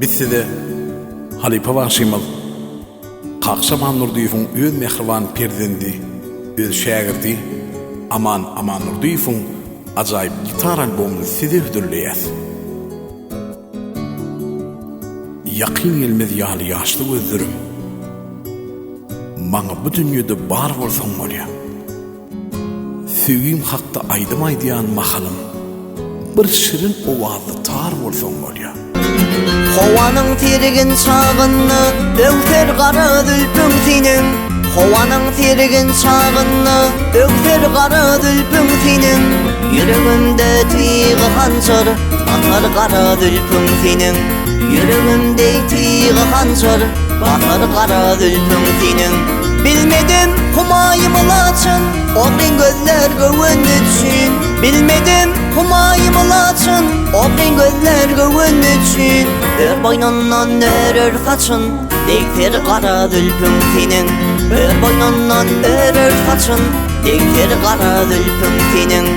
Biz size Halipa Başymal Kakşaman Nurdiýewiň öz mehriban perdendi, öz şägirdi Aman Aman Nurdiýewiň ajaýyp gitar albomunu size ödülleýär. Yaqin gelmez ýaly ýaşly gözlerim. Maňa bu dünýede bar bolsaň bolýar. Süýüm hakda aýdym aýdýan mahalym. bir shirin ovozli tor bo'lsin bo'lgan hovaning terigin chog'inni өктер qora dulping sening hovaning terigin chog'inni өктер qora dulping sening yuragimda Bilmedim humayımı laçın Oğlin gözler gövün için Ör boynundan örür saçın Diktir kara dülpün senin. Ör boynundan örür saçın Diktir kara dülpün senin